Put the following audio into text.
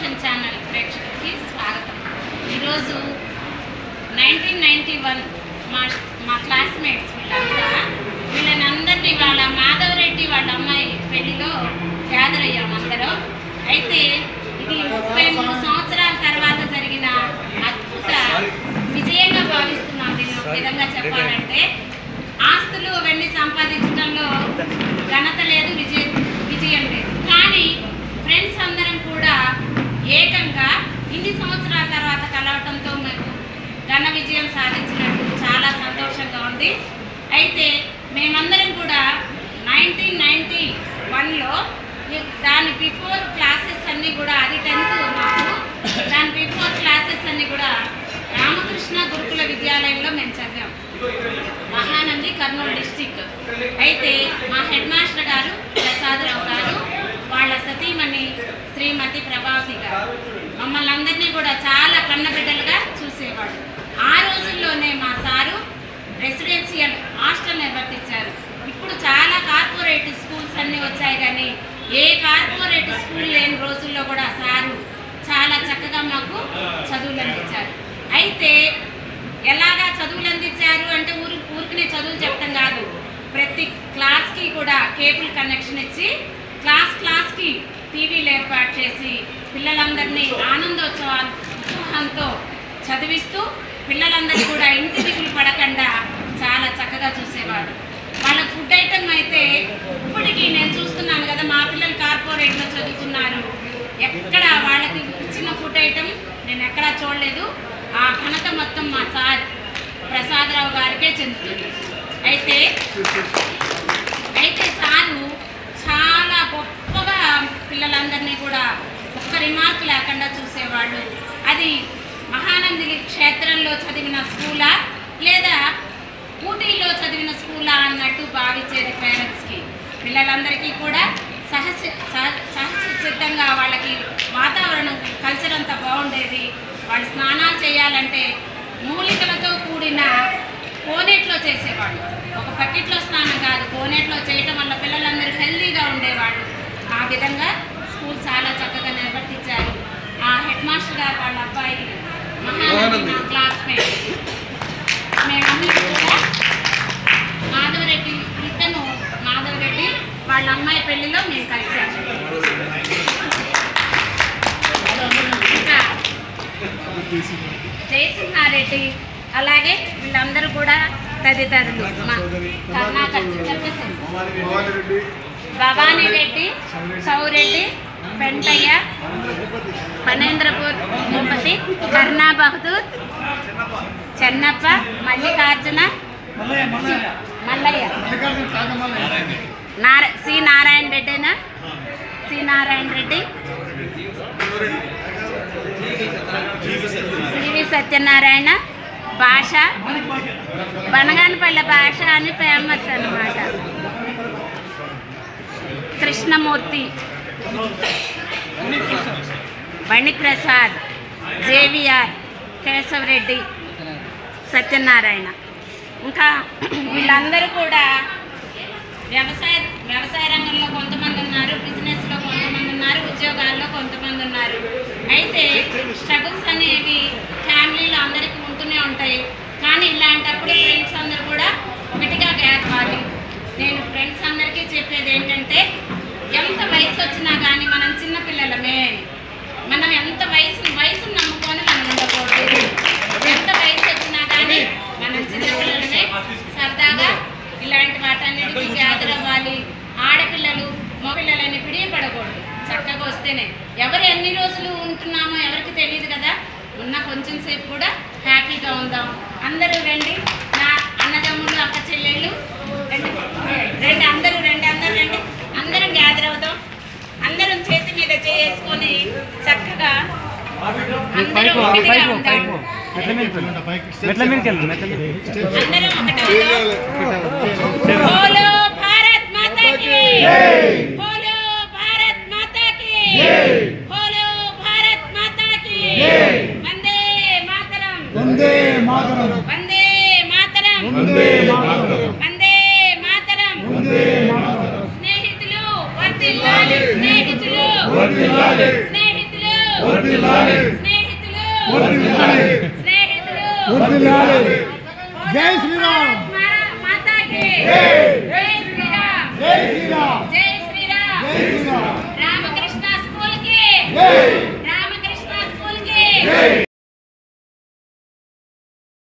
Education channel ప్రేక్షకులకి స్వాగతం. ఈరోజు నైన్టీన్ నైంటీ వన్ మా మా క్లాస్మేట్స్ వీళ్ళంతా వీళ్ళని అందరినీ వాళ్ళ మాధవరెడ్డి వాళ్ళ అమ్మాయి పెళ్ళిలో గ్యాదర్ అయ్యాం అందరం. అయితే ఇది ముప్పై మూడు సంవత్సరాల తర్వాత జరిగిన అద్భుత విజయంగా భావిస్తున్నాం దీన్ని ఒక విధంగా చెప్పాలంటే. ఆస్తులు అవన్నీ సంపాదించడంలో ఘనత లేదు విజయ విజయం లేదు. కానీ ఫ్రెండ్స్ అందరం కూడా ఏకంగా ఇన్ని సంవత్సరాల తర్వాత కలవటంతో మేము ఘన విజయం సాధించినట్టు చాలా సంతోషంగా ఉంది అయితే మేమందరం కూడా నైన్టీన్ నైంటీ వన్లో దాని బిఫోర్ క్లాసెస్ అన్నీ కూడా అది టెన్త్ మాకు దాని బిఫోర్ క్లాసెస్ అన్నీ కూడా రామకృష్ణ గురుకుల విద్యాలయంలో మేము చదివాం మహానంది కర్నూలు డిస్టిక్ అయితే మా హెడ్ మాస్టర్ గారు ప్రసాదరావు గారు వాళ్ళ సతీమణి శ్రీమతి ప్రభావతి గారు. మమ్మల్ని అందరినీ కూడా చాలా కన్నబిడ్డలుగా చూసేవాడు ఆ రోజుల్లోనే మా సారు రెసిడెన్షియల్ హాస్టల్ నిర్వర్తించారు. ఇప్పుడు చాలా కార్పొరేట్ స్కూల్స్ అన్నీ వచ్చాయి కానీ ఏ కార్పొరేట్ స్కూల్ లేని రోజుల్లో కూడా సారు చాలా చక్కగా మాకు చదువులు అందించారు. అయితే ఎలాగా చదువులు అందించారు అంటే ఊరు ఊరికినే చదువులు చెప్పడం కాదు ప్రతి క్లాస్కి కూడా కేబుల్ కనెక్షన్ ఇచ్చి క్లాస్ క్లాస్కి టీవీలు ఏర్పాటు చేసి పిల్లలందరినీ ఆనందోత్సవాలు ఉత్సాహంతో చదివిస్తూ పిల్లలందరూ కూడా ఇంటి దిగులు పడకుండా చాలా చక్కగా చూసేవాడు వాళ్ళ ఫుడ్ ఐటమ్ అయితే ఇప్పటికీ నేను చూస్తున్నాను కదా మా పిల్లలు కార్పొరేట్లో చదువుతున్నారు. ఎక్కడ వాళ్ళకి ఇచ్చిన ఫుడ్ ఐటమ్ నేను ఎక్కడా చూడలేదు. ఆ ఘనత మొత్తం మా సార్ ప్రసాదరావు గారికే చెందుతుంది. అయితే అయితే సారు చాలా గొప్పగా పిల్లలందరినీ కూడా ఒక్క రిమార్క్ లేకుండా చూసేవాళ్ళు. అది మహానంది క్షేత్రంలో చదివిన స్కూలా లేదా ఊటీలో చదివిన స్కూలా అన్నట్టు భావించేది పేరెంట్స్కి. పిల్లలందరికీ కూడా సహజ సహ- సహజ సిద్ధంగా వాళ్ళకి వాతావరణం కల్చర్ అంతా బాగుండేది. వాళ్ళు స్నానాలు చేయాలంటే మూలికలతో కూడిన కోనేట్లో చేసేవాళ్ళు. బకెట్లో స్నానం కాదు కోనేట్లో చేయటం వల్ల పిల్లలందరూ హెల్తీగా ఉండేవాళ్ళు. ఆ విధంగా స్కూల్ చాలా చక్కగా నిర్వర్తించారు. ఆ హెడ్ మాస్టర్ గారు వాళ్ళ అబ్బాయి మహానంది నా క్లాస్మేట్. మేమందరం కూడా మాధవరెడ్డి ఇతను మాధవరెడ్డి వాళ్ళ అమ్మాయి పెళ్ళిలో మేము కలిసాము జయసింహారెడ్డి అలాగే వీళ్ళందరూ కూడా తదితరులు. భవానీ రెడ్డి సౌరెడ్డి పెంటయ్య పనేంద్రపూర్ భూపతి కర్ణా బహదూర్ చెన్నప్ప మల్లికార్జున మల్లయ్య. నార సి నారాయణ రెడ్డినా? సి నారాయణ రెడ్డి. సివి సత్యనారాయణ. భాష? బనగానపల్లె భాష అని ఫేమస్ అనమాట కృష్ణమూర్తి. బణిప్రసాద్ జేవిఆర్. కేశవరెడ్డి. సత్యనారాయణ. ఇంకా వీళ్ళందరూ కూడా వ్యవసాయ వ్యవసాయ రంగంలో కొంతమంది ఉన్నారు బిజినెస్లో కొంతమంది ఉన్నారు ఉద్యోగాల్లో కొంతమంది ఉన్నారు. అయితే స్ట్రగుల్స్ అనేవి ఫ్యామిలీలో అందరికీ ఉంటాయి. కానీ ఇలాంటప్పుడు ఫ్రెండ్స్ అందరు కూడా ఒకటిగా గ్యాదవాలి నేను ఫ్రెండ్స్ అందరికీ చెప్పేది ఏంటంటే ఎంత వయసు వచ్చినా కానీ మనం చిన్నపిల్లలమే మనం ఎంత వయసు వయసును నమ్ముకొని మనం ఉండకూడదు. ఎంత వయసు వచ్చినా కానీ మనం చిన్నపిల్లలమే సరదాగా ఇలాంటి వాటన్నిటికీ గ్యాదర్ అవ్వాలి. ఆడపిల్లలు మగపిల్లలని పిడియపడకూడదు. చక్కగా వస్తేనే. ఎవరు ఎన్ని రోజులు ఉంటున్నామో ఎవరికి తెలియదు కదా. ఉన్న కొంచెం సేపు కూడా హ్యాపీగా ఉందాం. అందరూ రండి. నా అన్నదమ్ములు అక్క చెల్లెళ్ళు రండి రండి అందరూ రండి అందరూ రండి. అందరం గ్యాదర్ అవుదాం. అందరం చేతి మీద చేసుకొని చక్కగా అందరం ఒకటిగా అందరం ఒకటి జై శ్రీరామ్. రామకృష్ణ స్కూల్కి జై రామకృష్ణ స్కూల్కి